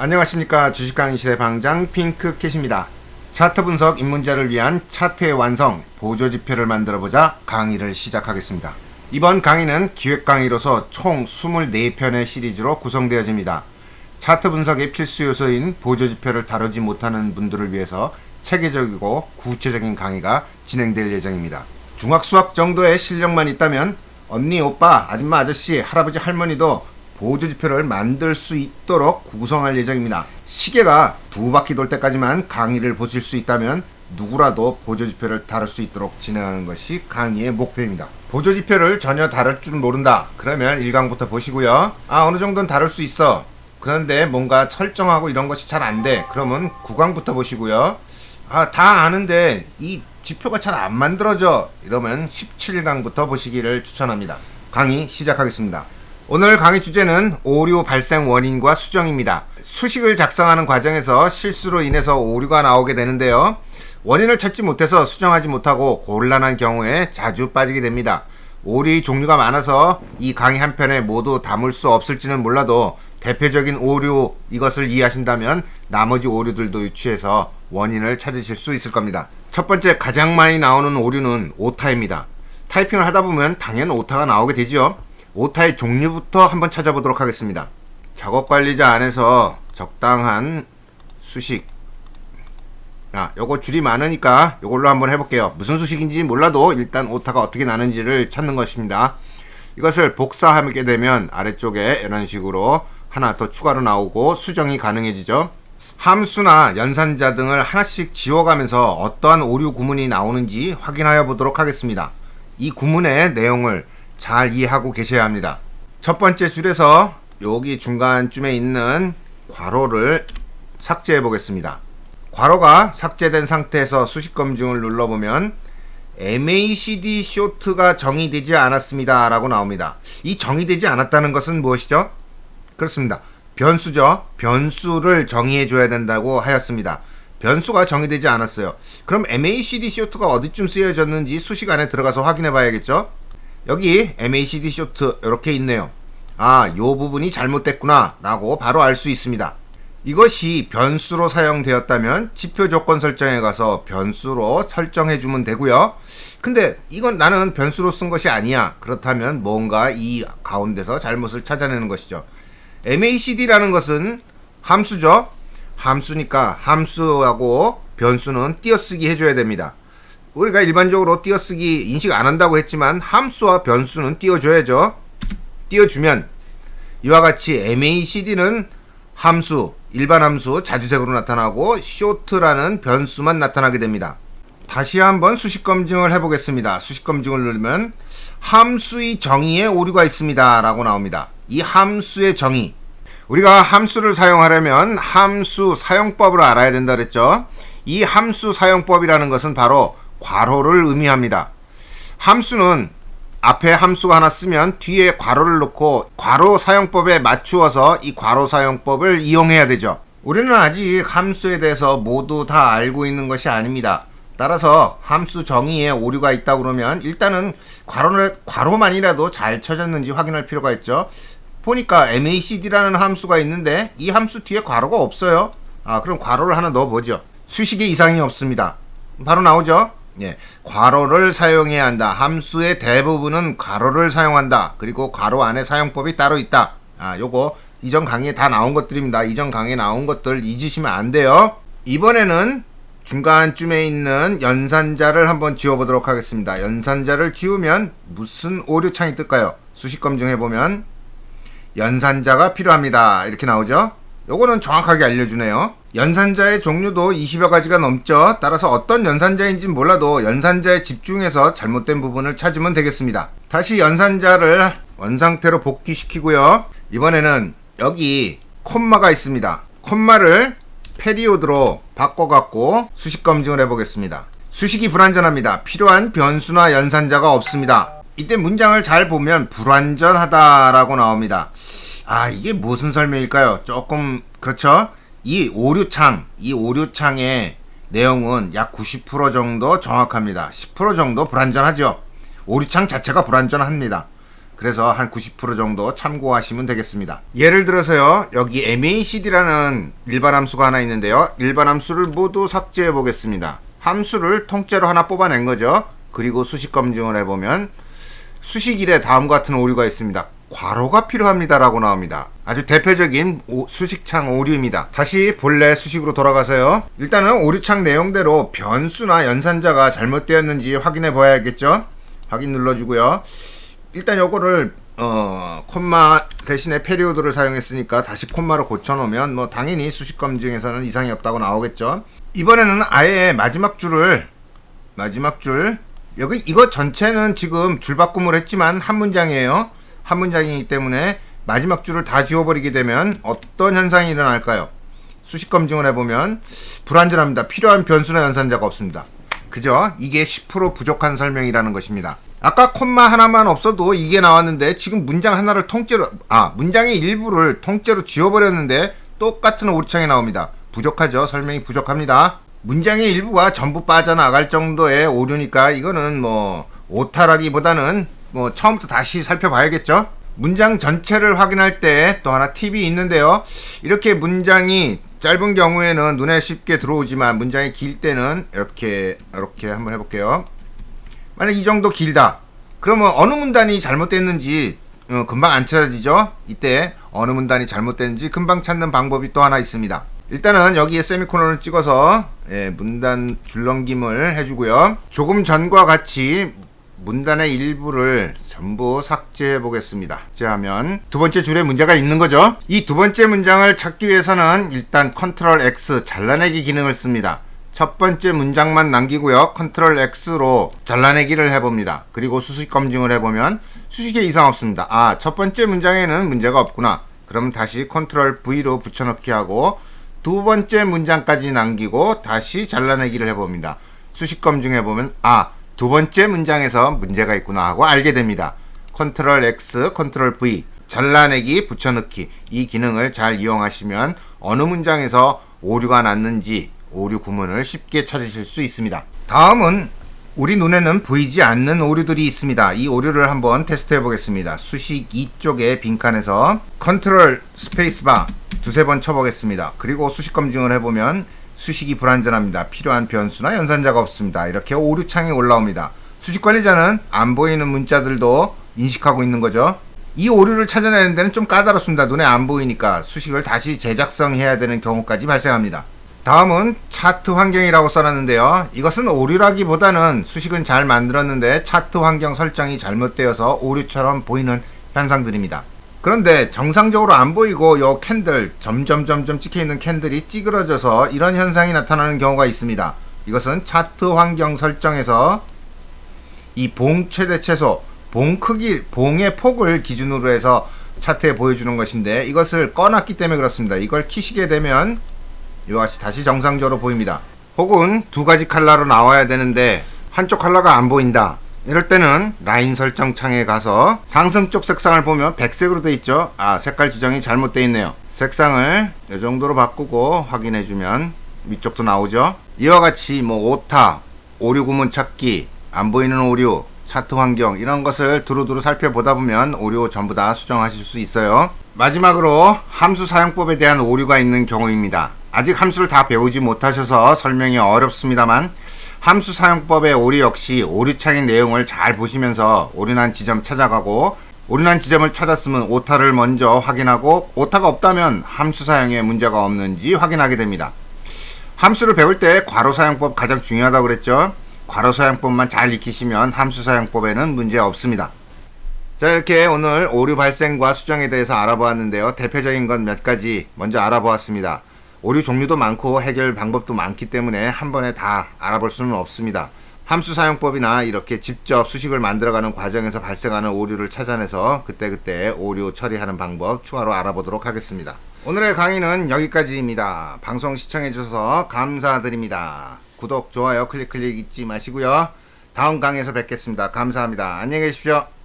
안녕하십니까 주식강의 시대 방장 핑크캣입니다. 차트 분석 입문자를 위한 차트의 완성 보조 지표를 만들어 보자 강의를 시작하겠습니다. 이번 강의는 기획 강의로서 총 24편의 시리즈로 구성되어집니다. 차트 분석의 필수 요소인 보조 지표를 다루지 못하는 분들을 위해서 체계적이고 구체적인 강의가 진행될 예정입니다. 중학 수학 정도의 실력만 있다면 언니, 오빠, 아줌마, 아저씨, 할아버지, 할머니도 보조 지표를 만들 수 있도록 구성할 예정입니다. 시계가 두 바퀴 돌 때까지만 강의를 보실 수 있다면 누구라도 보조 지표를 다룰 수 있도록 진행하는 것이 강의의 목표입니다. 보조 지표를 전혀 다룰 줄 모른다. 그러면 1강부터 보시고요. 아, 어느 정도는 다룰 수 있어. 그런데 뭔가 설정하고 이런 것이 잘 안 돼. 그러면 9강부터 보시고요. 아, 다 아는데 이 지표가 잘 안 만들어져. 이러면 17강부터 보시기를 추천합니다. 강의 시작하겠습니다. 오늘 강의 주제는 오류 발생 원인과 수정입니다. 수식을 작성하는 과정에서 실수로 인해서 오류가 나오게 되는데요. 원인을 찾지 못해서 수정하지 못하고 곤란한 경우에 자주 빠지게 됩니다. 오류의 종류가 많아서 이 강의 한 편에 모두 담을 수 없을지는 몰라도 대표적인 오류 이것을 이해하신다면 나머지 오류들도 유추해서 원인을 찾으실 수 있을 겁니다. 첫 번째 가장 많이 나오는 오류는 오타입니다. 타이핑을 하다 보면 당연 오타가 나오게 되죠. 오타의 종류부터 한번 찾아보도록 하겠습니다. 작업 관리자 안에서 적당한 수식. 아, 요거 줄이 많으니까 요걸로 한번 해볼게요. 무슨 수식인지 몰라도 일단 오타가 어떻게 나는지를 찾는 것입니다. 이것을 복사하게 되면 아래쪽에 이런 식으로 하나 더 추가로 나오고 수정이 가능해지죠. 함수나 연산자 등을 하나씩 지워가면서 어떠한 오류 구문이 나오는지 확인하여 보도록 하겠습니다. 이 구문의 내용을 잘 이해하고 계셔야 합니다. 첫 번째 줄에서 여기 중간쯤에 있는 괄호를 삭제해 보겠습니다. 괄호가 삭제된 상태에서 수식 검증을 눌러보면 MACD 쇼트가 정의되지 않았습니다. 라고 나옵니다. 이 정의되지 않았다는 것은 무엇이죠? 그렇습니다. 변수죠. 변수를 정의해 줘야 된다고 하였습니다. 변수가 정의되지 않았어요. 그럼 MACD 쇼트가 어디쯤 쓰여졌는지 수식 안에 들어가서 확인해 봐야겠죠? 여기 MACD 쇼트 이렇게 있네요. 아, 요 부분이 잘못됐구나 라고 바로 알 수 있습니다. 이것이 변수로 사용되었다면 지표 조건 설정에 가서 변수로 설정해 주면 되고요. 근데 이건 나는 변수로 쓴 것이 아니야. 그렇다면 뭔가 이 가운데서 잘못을 찾아내는 것이죠. MACD라는 것은 함수죠. 함수니까 함수하고 변수는 띄어쓰기 해줘야 됩니다. 우리가 일반적으로 띄어쓰기 인식 안 한다고 했지만 함수와 변수는 띄워줘야죠. 띄워주면 이와 같이 MACD는 함수, 일반 함수 자주색으로 나타나고 쇼트라는 변수만 나타나게 됩니다. 다시 한번 수식 검증을 해보겠습니다. 수식 검증을 누르면 함수의 정의에 오류가 있습니다. 라고 나옵니다. 이 함수의 정의. 우리가 함수를 사용하려면 함수 사용법을 알아야 된다 그랬죠. 이 함수 사용법이라는 것은 바로 괄호를 의미합니다. 함수는 앞에 함수가 하나 쓰면 뒤에 괄호를 넣고 괄호 사용법에 맞추어서 이 괄호 사용법을 이용해야 되죠. 우리는 아직 함수에 대해서 모두 다 알고 있는 것이 아닙니다. 따라서 함수 정의에 오류가 있다 그러면 일단은 괄호를 괄호만이라도 잘 쳐졌는지 확인할 필요가 있죠. 보니까 MACD라는 함수가 있는데 이 함수 뒤에 괄호가 없어요. 아, 그럼 괄호를 하나 넣어 보죠. 수식에 이상이 없습니다. 바로 나오죠. 예, 괄호를 사용해야 한다. 함수의 대부분은 괄호를 사용한다. 그리고 괄호 안에 사용법이 따로 있다. 아, 요거 이전 강의에 다 나온 것들입니다. 이전 강의에 나온 것들 잊으시면 안 돼요. 이번에는 중간쯤에 있는 연산자를 한번 지워보도록 하겠습니다. 연산자를 지우면 무슨 오류창이 뜰까요? 수식 검증해보면 연산자가 필요합니다. 이렇게 나오죠? 요거는 정확하게 알려주네요. 연산자의 종류도 20여 가지가 넘죠. 따라서 어떤 연산자인지 몰라도 연산자에 집중해서 잘못된 부분을 찾으면 되겠습니다. 다시 연산자를 원상태로 복귀시키고요. 이번에는 여기 콤마가 있습니다. 콤마를 페리오드로 바꿔갖고 수식 검증을 해보겠습니다. 수식이 불완전합니다. 필요한 변수나 연산자가 없습니다. 이때 문장을 잘 보면 불완전하다라고 나옵니다. 아, 이게 무슨 설명일까요? 조금, 그렇죠? 이 오류창, 이 오류창의 내용은 약 90% 정도 정확합니다. 10% 정도 불완전하죠. 오류창 자체가 불완전합니다. 그래서 한 90% 정도 참고하시면 되겠습니다. 예를 들어서요, 여기 MACD라는 일반 함수가 하나 있는데요. 일반 함수를 모두 삭제해 보겠습니다. 함수를 통째로 하나 뽑아낸 거죠. 그리고 수식 검증을 해보면 수식 1에 다음과 같은 오류가 있습니다. 괄호가 필요합니다라고 나옵니다. 아주 대표적인 오- 수식창 오류입니다. 다시 본래 수식으로 돌아가서요. 일단은 오류창 내용대로 변수나 연산자가 잘못되었는지 확인해 봐야겠죠. 확인 눌러주고요. 일단 요거를 어 콤마 대신에 페리오드를 사용했으니까 다시 콤마로 고쳐놓으면 뭐 당연히 수식 검증에서는 이상이 없다고 나오겠죠. 이번에는 아예 마지막 줄을 마지막 줄 여기 이거 전체는 지금 줄 바꿈을 했지만 한 문장이에요. 한 문장이기 때문에 마지막 줄을 다 지워버리게 되면 어떤 현상이 일어날까요? 수식 검증을 해보면 불완전합니다. 필요한 변수나 연산자가 없습니다. 그죠? 이게 10% 부족한 설명이라는 것입니다. 아까 콤마 하나만 없어도 이게 나왔는데 지금 문장 하나를 통째로 아 문장의 일부를 통째로 지워버렸는데 똑같은 오류창이 나옵니다. 부족하죠? 설명이 부족합니다. 문장의 일부가 전부 빠져나갈 정도의 오류니까 이거는 뭐 오타라기보다는 뭐 처음부터 다시 살펴봐야겠죠? 문장 전체를 확인할 때 또 하나 팁이 있는데요. 이렇게 문장이 짧은 경우에는 눈에 쉽게 들어오지만 문장이 길 때는 이렇게 이렇게 한번 해볼게요. 만약 이 정도 길다. 그러면 어느 문단이 잘못됐는지 어, 금방 안 찾아지죠? 이때 어느 문단이 잘못됐는지 금방 찾는 방법이 또 하나 있습니다. 일단은 여기에 세미코론을 찍어서 예, 문단 줄넘김을 해주고요. 조금 전과 같이 문단의 일부를 전부 삭제해 보겠습니다. 삭제하면 두 번째 줄에 문제가 있는 거죠. 이 두 번째 문장을 찾기 위해서는 일단 컨트롤 X 잘라내기 기능을 씁니다. 첫 번째 문장만 남기고요. 컨트롤 X로 잘라내기를 해봅니다. 그리고 수식 검증을 해보면 수식에 이상 없습니다. 아, 첫 번째 문장에는 문제가 없구나. 그럼 다시 컨트롤 V로 붙여넣기 하고 두 번째 문장까지 남기고 다시 잘라내기를 해봅니다. 수식 검증해보면 아, 두 번째 문장에서 문제가 있구나 하고 알게 됩니다. 컨트롤 X, 컨트롤 V 잘라내기, 붙여넣기 이 기능을 잘 이용하시면 어느 문장에서 오류가 났는지 오류 구문을 쉽게 찾으실 수 있습니다. 다음은 우리 눈에는 보이지 않는 오류들이 있습니다. 이 오류를 한번 테스트해 보겠습니다. 수식 2쪽의 빈칸에서 컨트롤 스페이스바 두세 번 쳐보겠습니다. 그리고 수식 검증을 해보면 수식이 불완전합니다. 필요한 변수나 연산자가 없습니다. 이렇게 오류창이 올라옵니다. 수식 관리자는 안 보이는 문자들도 인식하고 있는 거죠. 이 오류를 찾아내는 데는 좀 까다롭습니다. 눈에 안 보이니까 수식을 다시 재작성해야 되는 경우까지 발생합니다. 다음은 차트 환경이라고 써놨는데요. 이것은 오류라기보다는 수식은 잘 만들었는데 차트 환경 설정이 잘못되어서 오류처럼 보이는 현상들입니다. 그런데 정상적으로 안 보이고 요 캔들 점점 점점 찍혀 있는 캔들이 찌그러져서 이런 현상이 나타나는 경우가 있습니다. 이것은 차트 환경 설정에서 이 봉 최대 최소, 봉 크기, 봉의 폭을 기준으로 해서 차트에 보여주는 것인데 이것을 꺼놨기 때문에 그렇습니다. 이걸 키시게 되면 이와 같이 다시 정상적으로 보입니다. 혹은 두 가지 컬러로 나와야 되는데 한쪽 컬러가 안 보인다. 이럴 때는 라인 설정 창에 가서 상승 쪽 색상을 보면 백색으로 되어 있죠. 아 색깔 지정이 잘못되어 있네요. 색상을 이 정도로 바꾸고 확인해 주면 위쪽도 나오죠. 이와 같이 뭐 오타, 오류 구문 찾기, 안 보이는 오류, 차트 환경 이런 것을 두루두루 살펴보다 보면 오류 전부 다 수정하실 수 있어요. 마지막으로 함수 사용법에 대한 오류가 있는 경우입니다. 아직 함수를 다 배우지 못하셔서 설명이 어렵습니다만 함수 사용법의 오류 역시 오류창의 내용을 잘 보시면서 오류난 지점 찾아가고 오류난 지점을 찾았으면 오타를 먼저 확인하고 오타가 없다면 함수 사용에 문제가 없는지 확인하게 됩니다. 함수를 배울 때 괄호 사용법 가장 중요하다고 그랬죠. 괄호 사용법만 잘 익히시면 함수 사용법에는 문제 없습니다. 자 이렇게 오늘 오류 발생과 수정에 대해서 알아보았는데요. 대표적인 건 몇 가지 먼저 알아보았습니다. 오류 종류도 많고 해결 방법도 많기 때문에 한 번에 다 알아볼 수는 없습니다. 함수 사용법이나 이렇게 직접 수식을 만들어가는 과정에서 발생하는 오류를 찾아내서 그때그때 오류 처리하는 방법 추가로 알아보도록 하겠습니다. 오늘의 강의는 여기까지입니다. 방송 시청해주셔서 감사드립니다. 구독, 좋아요, 클릭 클릭 잊지 마시고요. 다음 강의에서 뵙겠습니다. 감사합니다. 안녕히 계십시오.